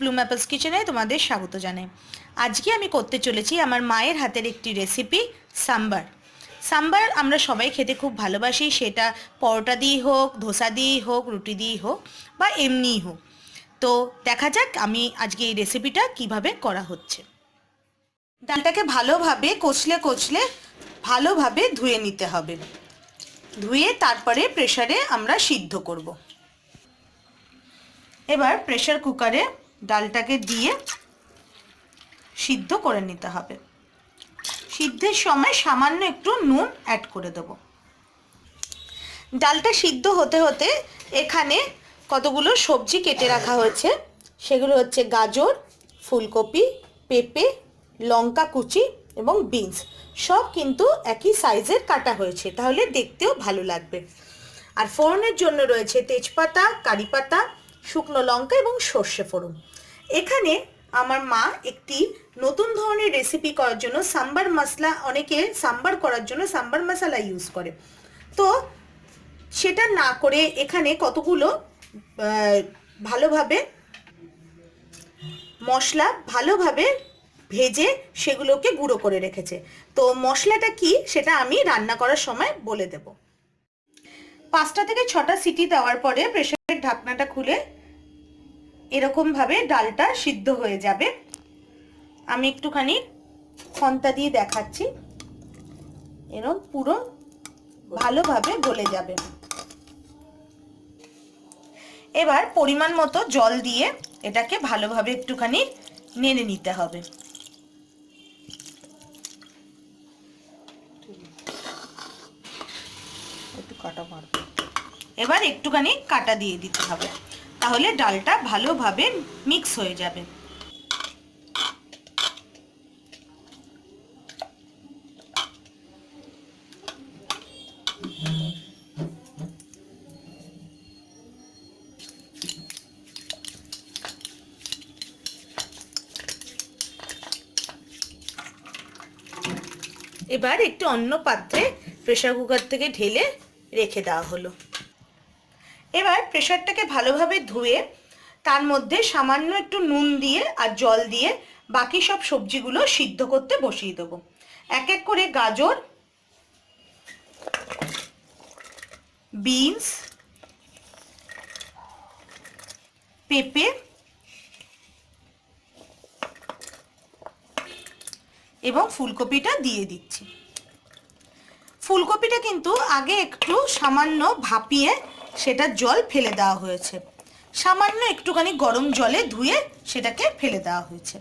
Bloom apples কিচেনে তোমাদের স্বাগত জানাই। আজকে আমি করতে চলেছি আমার মায়ের হাতের একটি রেসিপি সাম্বার সাম্বার আমরা সবাই খেতে খুব ভালোবাসি, সেটা পরোটা দিয়েই হোক, ধোসা দিয়েই হোক, রুটি দিয়েই হোক, বা এমনিই হোক। তো দেখা যাক আমি আজকে এই রেসিপিটা কীভাবে করা হচ্ছে। ডালটাকে ভালোভাবে কচলে কচলে ভালোভাবে ধুয়ে নিতে হবে। ধুয়ে তারপরে প্রেশারে আমরা সিদ্ধ করব। এবার প্রেশার কুকারে ডালটাকে দিয়ে সিদ্ধ করে নিতে হবে। সিদ্ধের সময় সামান্য একটু নুন অ্যাড করে দেব। ডালটা সিদ্ধ হতে হতে এখানে কতগুলো সবজি কেটে রাখা হয়েছে, সেগুলো হচ্ছে গাজর, ফুলকপি, পেঁপে, লঙ্কা কুচি এবং বিনস। সব কিন্তু একই সাইজের কাটা হয়েছে, তাহলে দেখতেও ভালো লাগবে। আর ফোড়নের জন্য রয়েছে তেজপাতা, কারি পাতা শুকনো লঙ্কা এবং সর্ষে ফোড়ন। এখানে আমার মা একটি নতুন ধরনের রেসিপি করার জন্য সাম্বার মশলা, অনেকে সাম্বার করার জন্য সাম্বার মশলা ইউজ করে। তো সেটা না করে এখানে কতগুলো ভালোভাবে মশলা ভালোভাবে ভেজে সেগুলোকে গুঁড়ো করে রেখেছে। তো মশলাটা কি সেটা আমি রান্না করার সময় বলে দেব। পাঁচটা থেকে ছটা সিটি দেওয়ার পরে প্রেশারের ঢাকনাটা খুলে এরকমভাবে ডালটা সিদ্ধ হয়ে যাবে। আমি একটুখানি খন্তা দিয়ে দেখাচ্ছি। এরকম পুরো ভালোভাবে গলে যাবে। এবার পরিমাণ মতো জল দিয়ে এটাকে ভালোভাবে একটুখানি নেড়ে নিতে হবে। কাটা মারবে। এবার একটুখানি কাটা দিয়ে দিতে হবে। তাহলে ডালটা ভালোভাবে মিক্স হয়ে যাবে। এবার একটু অন্য পাত্রে প্রেসার কুকার থেকে ঢেলে রেখে দেওয়া হলো। এবার প্রেশারটাকে ভালোভাবে ধুয়ে তার মধ্যে সামান্য একটু নুন দিয়ে আর জল দিয়ে বাকি সব সবজিগুলো সিদ্ধ করতে বসিয়ে দেবো। এক এক করে গাজর, বিনস, পেঁপে, এবং ফুলকপিটা দিয়ে দিচ্ছি। ফুলকপিটা কিন্তু আগে একটু সামান্য ভাপিয়ে সেটা জল ফেলে দেওয়া হয়েছে। সামান্য একটুখানি গরম জলে ধুয়ে সেটাকে ফেলে দেওয়া হয়েছে।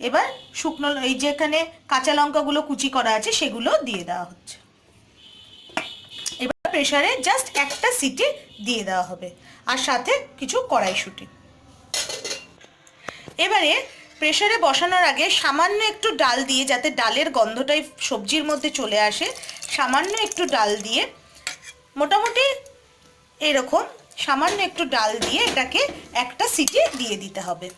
এবার শুকনো এই যেখানে কাঁচা লঙ্কাগুলো কুচি করা আছে সেগুলো দিয়ে দেওয়া হচ্ছে। এবার প্রেসারে জাস্ট একটা সিটি দিয়ে দেওয়া হবে। আর সাথে কিছু কড়াইশুঁটি। এবারে প্রেসারে বসানোর আগে সামান্য একটু ডাল দিয়ে, যাতে ডালের গন্ধটাই সবজির মধ্যে চলে আসে, সামান্য একটু ডাল দিয়ে, মোটামুটি এরকম সামান্য একটু ডাল দিয়ে এটাকে একটা সিটি দিয়ে দিতে হবে।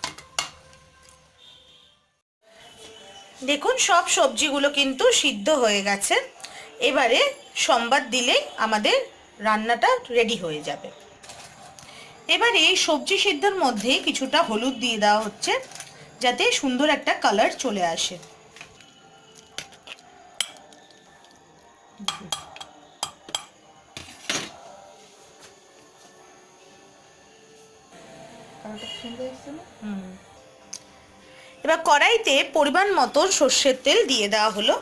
দেখুন, সব সবজিগুলো কিন্তু সিদ্ধ হয়ে গেছে। এবারে সম্বাদ দিলেই আমাদের রান্নাটা রেডি হয়ে যাবে। এবারে এই সবজি সিদ্ধর মধ্যে কিছুটা হলুদ দিয়ে দেওয়া হচ্ছে। যাতে সুন্দর একটা কালার চলে আসে। এবার কড়াইতে পরিমাণ মতো সর্ষের তেল দিয়ে দেওয়া হলো।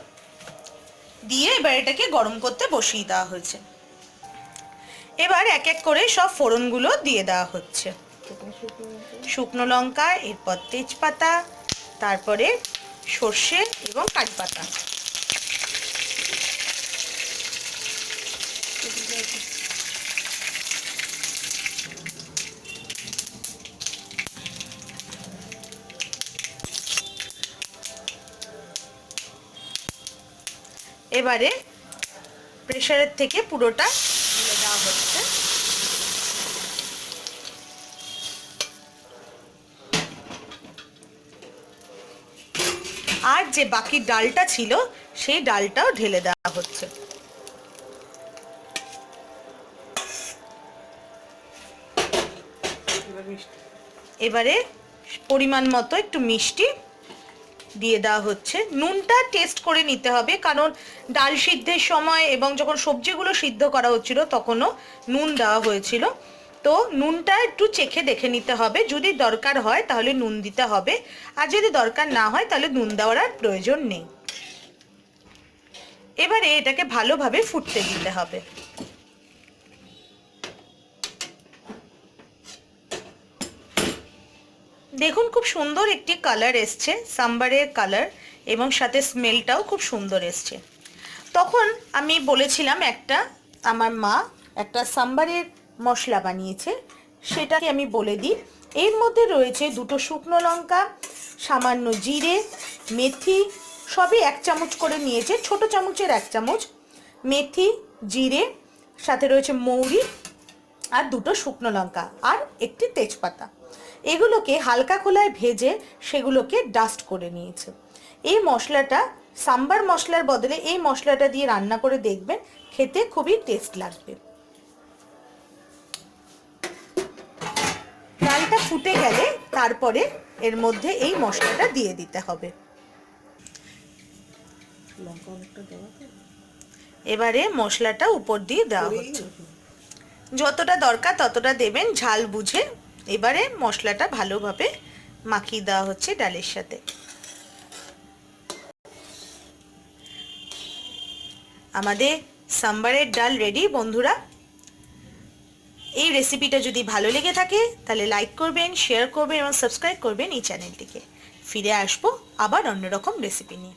দিয়ে এবার এটাকে গরম করতে বসিয়ে দেওয়া হয়েছে। এবার এক এক করে সব ফোড়নগুলো দিয়ে দেওয়া হচ্ছে। শুকনো লঙ্কা, এরপর তেজপাতা, তারপরে সর্ষে এবং কারি পাতা। এবারে প্রেসারের থেকে পুরোটা দেওয়া হচ্ছে আর যে বাকি ডালটা ছিল, সেই ডালটাও ঢেলে দেওয়া হচ্ছে। এবারে পরিমাণ মতো একটু মিষ্টি দিয়ে দেওয়া হচ্ছে। নুনটা টেস্ট করে নিতে হবে, কারণ ডাল সিদ্ধের সময় এবং যখন সবজিগুলো সিদ্ধ করা হচ্ছিল, তখনও নুন দেওয়া হয়েছিল। তো নুনটা একটু চেখে দেখে নিতে হবে। যদি দরকার হয় তাহলে নুন দিতে হবে। আর যদি দরকার না হয় তাহলে নুন দেওয়ার আর প্রয়োজন নেই। এবারে এটাকে ভালোভাবে ফুটতে দিতে হবে। দেখুন খুব সুন্দর একটি কালার এসছে, সাম্বারের কালার এবং সাথে স্মেলটাও খুব সুন্দর এসছে। তখন আমি বলেছিলাম একটা, আমার মা একটা সাম্বারের মশলা বানিয়েছে, সেটাকে আমি বলে দিই। এর মধ্যে রয়েছে দুটো শুকনো লঙ্কা, সামান্য জিরে, মেথি, সবই এক চামচ করে নিয়েছে, ছোট চামচের এক চামচ মেথি, জিরে, সাথে রয়েছে মৌরি আর দুটো শুকনো লঙ্কা আর একটি তেজপাতা। এগুলোকে হালকা খোলায় ভেজে সেগুলোকে ডাস্ট করে নিয়েছে। এই মশলাটা, সাম্বার মশলার বদলে এই মশলাটা দিয়ে রান্না করে দেখবেন, খেতে খুবই টেস্ট লাগবে ডালটা ফুটে গেলে তারপরে এর মধ্যে এই মশলাটা দিয়ে দিতে হবে। এবারে মশলাটা উপর দিয়ে দেওয়া হচ্ছে। যতটা দরকার ততটা দেবেন ঝাল বুঝে এবারে মশলাটা ভালোভাবে মাখিয়ে দেওয়া হচ্ছে ডালের সাথে। আমাদের সাম্বারের ডাল রেডি বন্ধুরা। এই রেসিপিটা যদি ভালো লেগে থাকে, তাহলে লাইক করবেন শেয়ার করবেন এবং সাবস্ক্রাইব করবেন এই চ্যানেলটিকে ফিরে আসব আবার অন্যরকম রেসিপি নিয়ে।